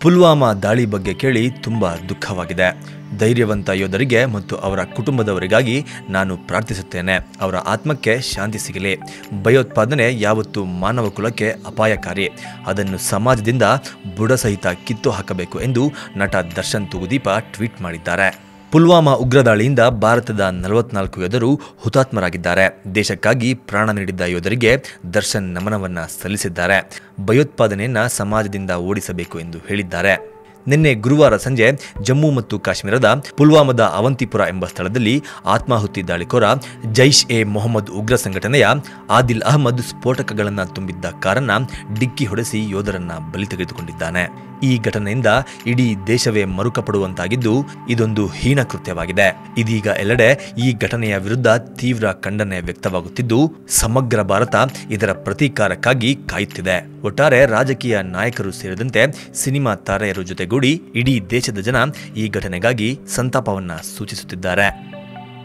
ಪುಲ್ವಾಮಾ ದಾಳಿ ಬಗ್ಗೆ ಕೇಳಿ ತುಂಬ ದುಃಖವಾಗಿದೆ. ಧೈರ್ಯವಂತ ಯೋಧರಿಗೆ ಮತ್ತು ಅವರ ಕುಟುಂಬದವರಿಗಾಗಿ ನಾನು ಪ್ರಾರ್ಥಿಸುತ್ತೇನೆ. ಅವರ ಆತ್ಮಕ್ಕೆ ಶಾಂತಿ ಸಿಗಲಿ. ಭಯೋತ್ಪಾದನೆ ಯಾವತ್ತೂ ಮಾನವ ಕುಲಕ್ಕೆ ಅಪಾಯಕಾರಿ. ಅದನ್ನು ಸಮಾಜದಿಂದ ಬುಡಸಹಿತ ಕಿತ್ತು ಹಾಕಬೇಕು ಎಂದು ನಟ ದರ್ಶನ್ ತೂಗುದೀಪ ಟ್ವೀಟ್ ಮಾಡಿದ್ದಾರೆ. ಪುಲ್ವಾಮಾ ಉಗ್ರ ದಾಳಿಯಿಂದ ಭಾರತದ ನಲವತ್ನಾಲ್ಕು ಯೋಧರು ಹುತಾತ್ಮರಾಗಿದ್ದಾರೆ. ದೇಶಕ್ಕಾಗಿ ಪ್ರಾಣ ನೀಡಿದ್ದ ಯೋಧರಿಗೆ ದರ್ಶನ್ ನಮನವನ್ನ ಸಲ್ಲಿಸಿದ್ದಾರೆ. ಭಯೋತ್ಪಾದನೆಯನ್ನ ಸಮಾಜದಿಂದ ಓಡಿಸಬೇಕು ಎಂದು ಹೇಳಿದ್ದಾರೆ. ನಿನ್ನೆ ಗುರುವಾರ ಸಂಜೆ ಜಮ್ಮು ಮತ್ತು ಕಾಶ್ಮೀರದ ಪುಲ್ವಾಮದ ಅವಂತಿಪುರ ಎಂಬ ಸ್ಥಳದಲ್ಲಿ ಆತ್ಮಾಹುತಿ ದಾಳಿಕೋರ ಜೈಷ್ ಎ ಮೊಹಮ್ಮದ್ ಉಗ್ರ ಸಂಘಟನೆಯ ಆದಿಲ್ ಅಹಮದ್ ಸ್ಫೋಟಕಗಳನ್ನು ತುಂಬಿದ್ದ ಕಾರನ್ನ ಡಿಕ್ಕಿ ಹೊಡೆಸಿ ಯೋಧರನ್ನ ಬಲಿ ತೆಗೆದುಕೊಂಡಿದ್ದಾನೆ. ಈ ಘಟನೆಯಿಂದ ಇಡೀ ದೇಶವೇ ಮರುಕಪಡುವಂತಾಗಿದ್ದು ಇದೊಂದು ಹೀನ ಕೃತ್ಯವಾಗಿದೆ. ಇದೀಗ ಎಲ್ಲೆಡೆ ಈ ಘಟನೆಯ ವಿರುದ್ಧ ತೀವ್ರ ಖಂಡನೆ ವ್ಯಕ್ತವಾಗುತ್ತಿದ್ದು, ಸಮಗ್ರ ಭಾರತ ಇದರ ಪ್ರತೀಕಾರಕ್ಕಾಗಿ ಕಾಯುತ್ತಿದೆ. ಒಟ್ಟಾರೆ ರಾಜಕೀಯ ನಾಯಕರು ಸೇರಿದಂತೆ ಸಿನಿಮಾ ತಾರೆಯರು ಜೊತೆಗೂಡಿ ಇಡೀ ದೇಶದ ಜನ ಈ ಘಟನೆಗಾಗಿ ಸಂತಾಪವನ್ನ ಸೂಚಿಸುತ್ತಿದ್ದಾರೆ.